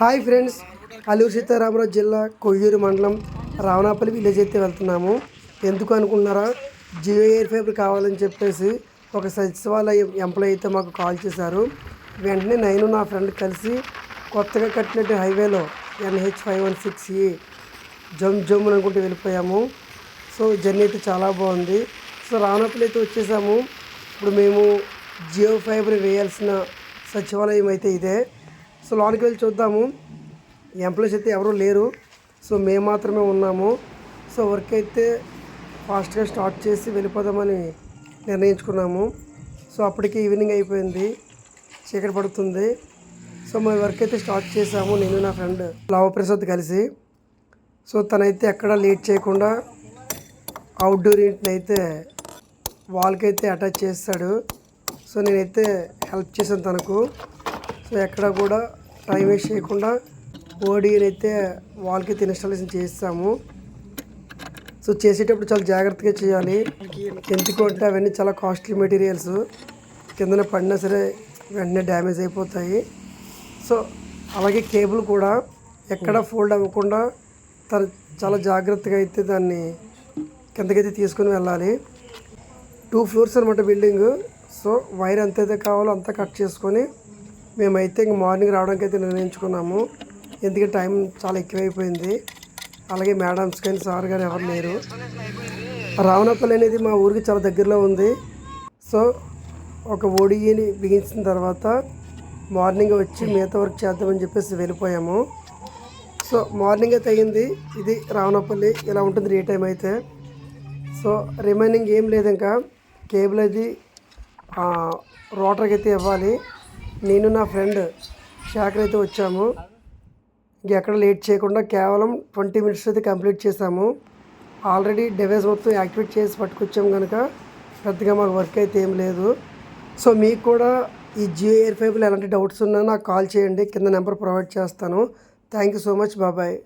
Hi friends Alluri Sitaramaraju జిల్లా కొయ్యూరు మండలం Ravanapalli village అయితే వెళ్తున్నాము. ఎందుకు అనుకున్నారా జియో ఎయిర్ ఫైబర్ కావాలని చెప్పేసి ఒక సచివాలయం ఎంప్లాయ్ అయితే మాకు కాల్ చేశారు. వెంటనే నేను నా ఫ్రెండ్ కలిసి కొత్తగా కట్టినట్టు హైవేలో ఎన్హెచ్ ఫైవ్ వన్ సిక్స్ ఈ జమ్ జమ్ అనుకుంటూ వెళ్ళిపోయాము. సో జర్నీ అయితే చాలా బాగుంది. సో రావణాపల్లి అయితే వచ్చేసాము. ఇప్పుడు మేము జియో ఫైబర్ వేయాల్సిన సచివాలయం అయితే ఇదే. సో లోనికి వెళ్ళి చూద్దాము. ఎంప్లాయీస్ అయితే ఎవరూ లేరు. సో మేము మాత్రమే ఉన్నాము. సో వర్క్ అయితే ఫాస్ట్గా స్టార్ట్ చేసి వెళ్ళిపోదామని నిర్ణయించుకున్నాము. సో అప్పటికి ఈవినింగ్ అయిపోయింది. చీకటి పడుతుంది. సో మేము వర్క్ అయితే స్టార్ట్ చేసాము నేను నా ఫ్రెండ్ లావప్రసాద్ కలిసి. సో తనైతే ఎక్కడ లేట్ చేయకుండా అవుట్డోర్ ఇంటిని అయితే వాల్కి అయితే అటాచ్ చేస్తాడు. సో నేనైతే హెల్ప్ చేశాను తనకు. సో ఎక్కడ కూడా టైం వేస్ట్ చేయకుండా ఓడీని అయితే వాల్కి అయితే ఇన్స్టాలేషన్ చేస్తాము సో చేసేటప్పుడు చాలా జాగ్రత్తగా చేయాలి. ఎందుకంటే అవన్నీ చాలా కాస్ట్లీ మెటీరియల్స్ కిందన పడినా సరే వెంటనే డ్యామేజ్ అయిపోతాయి. సో అలాగే కేబుల్ కూడా ఎక్కడ ఫోల్డ్ అవ్వకుండా తను చాలా జాగ్రత్తగా అయితే దాన్ని కిందకైతే తీసుకుని వెళ్ళాలి. టూ ఫ్లోర్స్ అనమాట బిల్డింగ్ సో వైర్ ఎంత అయితే కావాలో అంతా కట్ చేసుకొని మేమైతే ఇంక మార్నింగ్ రావడానికి అయితే నిర్ణయించుకున్నాము. ఎందుకంటే టైం చాలా ఎక్కువైపోయింది. అలాగే మేడమ్స్ కానీ సార్ కానీ ఎవరు లేరు. రావణపల్లి అనేది మా ఊరికి చాలా దగ్గరలో ఉంది. సో ఒక ఒడిని బిగించిన తర్వాత మార్నింగ్ వచ్చి మిగతా వర్క్ చేద్దామని చెప్పేసి వెళ్ళిపోయాము. సో మార్నింగ్ అయితే అయ్యింది. ఇది రావణపల్లి ఇలా ఉంటుంది ఏ టైం అయితే. సో రిమైనింగ్ ఏం లేదు ఇంకా కేబుల్ అది రోటర్కి అయితే ఇవ్వాలి. నేను నా ఫ్రెండ్ షాకర్ అయితే వచ్చాము. ఇంకెక్కడ లేట్ చేయకుండా కేవలం ట్వంటీ మినిట్స్ అయితే కంప్లీట్ చేసాము ఆల్రెడీ డివైస్ మొత్తం యాక్టివేట్ చేసి పట్టుకొచ్చాము కనుక పెద్దగా మాకు వర్క్ అయితే ఏం లేదు. సో మీకు కూడా ఈ జియో ఎయిర్ ఫైబర్లో ఎలాంటి డౌట్స్ ఉన్నా నాకు కాల్ చేయండి. కింద నెంబర్ ప్రొవైడ్ చేస్తాను. Thank you so much. బాబాయ్